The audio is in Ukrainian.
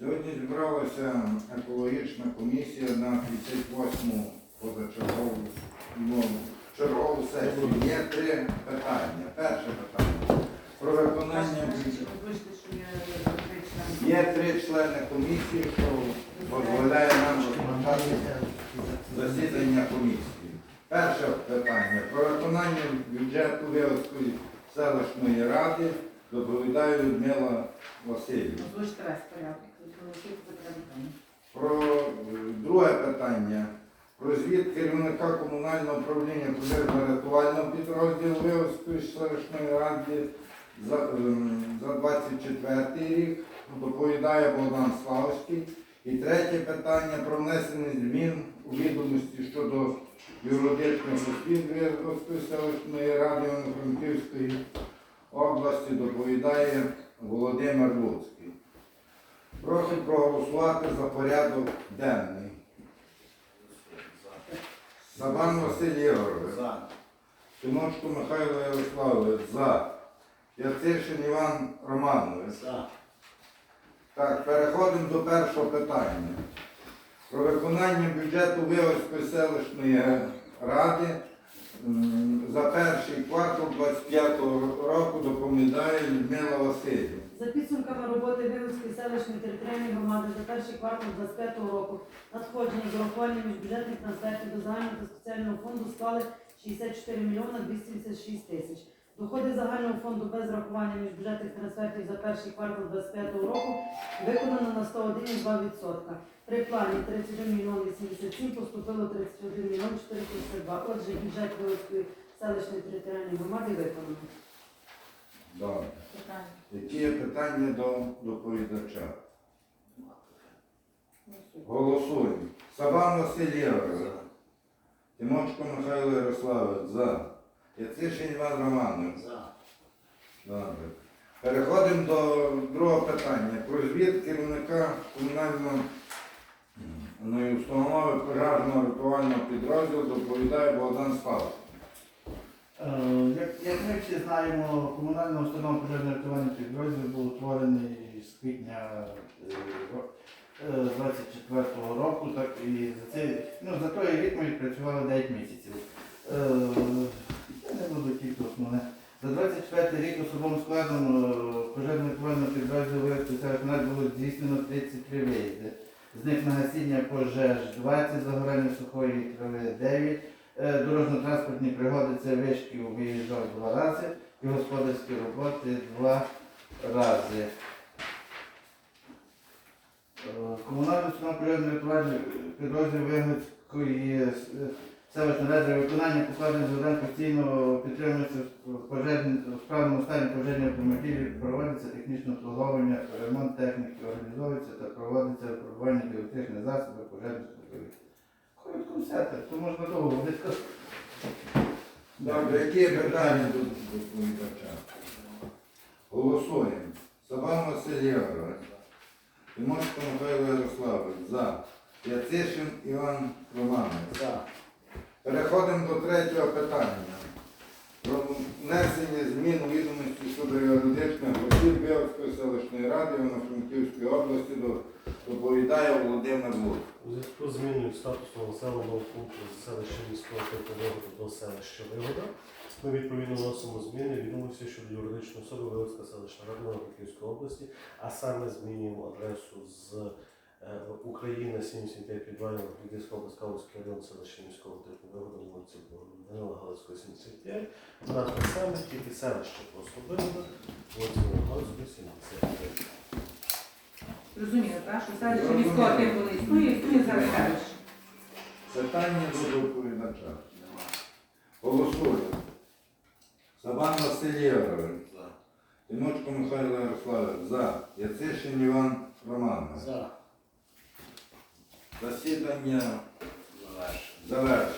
Сьогодні зібралася екологічна комісія на 58-му позачергову ну, чергову сесію. Є три питання. Перше питання. Про виконання. Є три члени комісії, що дозволяє нам розпочати засідання комісії. Перше питання. Про виконання бюджету Вилської селищної ради доповідає Людмила Васильівна. Озвучте весь порядок. Про е, друге питання. Про звіт керівника комунального управління пожежно-рятувального підрозділу Вилської селищної ради за, ем, за 24 рік. Доповідає Богдан Славський. І третє питання про внесення змін у відомості щодо юридичних осіб Вилської селищної ради Івано-Франківської області доповідає Володимир Луцький. Просить проголосувати за порядок денний. Сабан Василь Ігорович. За. Тимошко Михайло Ярославович. За. Яцишин Іван Романович. За. Так, переходимо до першого питання. Про виконання бюджету Виловської селищної ради за перший квартал 25 року доповідає Людмила Васильівна. За підсумками роботи Вилівської селищної територіальної громади за перший квартал 25 року надходження з урахуванням міжбюджетних трансфертів до загального та спеціального фонду склали 64 мільйона 286 тисяч. Доходи загального фонду без врахування міжбюджетних трансфертів за перший квартал 2025 року виконано на 101,2%. При плані 31 мільйон 87 поступило 31 мільйон 432. Отже, бюджет Вилівської селищної територіальної громади виконано. Добре. Питання. Які є питання до доповідача? Голосуємо. Сабан Василь. За. Михайло Ярославович. За. Яцишин Іван Романович. За. Добре. Переходимо до другого питання. Про звіт керівника комунальної м, установи пожежного рятувального підрозділу доповідає Богдан Спавський. Е, Як, як ми всі знаємо, комунальна установа пожежно рятувальний підрозділ був утворений з квітня е, е, 24-го року, так і за цей, ну, за той рік ми відпрацювали 9 місяців. Буду тільки основне. За 24 рік особовим складом е, пожежно рятувального підрозділу селищної було здійснено 33 виїзди. З них на гасіння пожеж 20, загорання сухої трави 9, Е, Дорожньо-транспортні пригоди це вишків виїжджав два рази і господарські роботи два рази. Е, Комунальна установа природної рятувальний підрозділ Вигодської е, селищної ради виконання покладених завдань постійно підтримується в справному стані пожежні автомобілі, проводиться технічне обслуговування, ремонт техніки, організовується та проводиться випробування електричних засобів пожежних спеціалістів. Коротко все, так, то можна довго говорити. Добре, які питання до доповідача? Голосуємо. Сабан Василь Ігорович. Тимошко Михайло Ярославович. За. Яцишин Іван Романович. За. Переходимо до третього питання. Про внесення змін відомості щодо юридичних осіб Білської селищної ради Івано-Франківської області доповідає Володимир Лук. У зв'язку з зміною статусу населеного пункту селища міського типу до селища Вигода, ми відповідно вносимо зміни відомості щодо юридичної особи Вилицька селищна рада Івано-Франківської області, а саме змінюємо адресу з Україна 75 підвалів Франківська область Калузький район селища міського типу Вигода вулиці Данила Галицького 75. Вона те саме, тільки селище просто Вигода, Данила Галицького 75. Зрозуміло, так? Що селище міського типу не існує, існує зараз селище. Питання до доповідача. Голосуємо. Сабан Василь. За. Тимочко Михайло Ярославович. За. Яцишин Іван Романович. За. Засідання Завершено.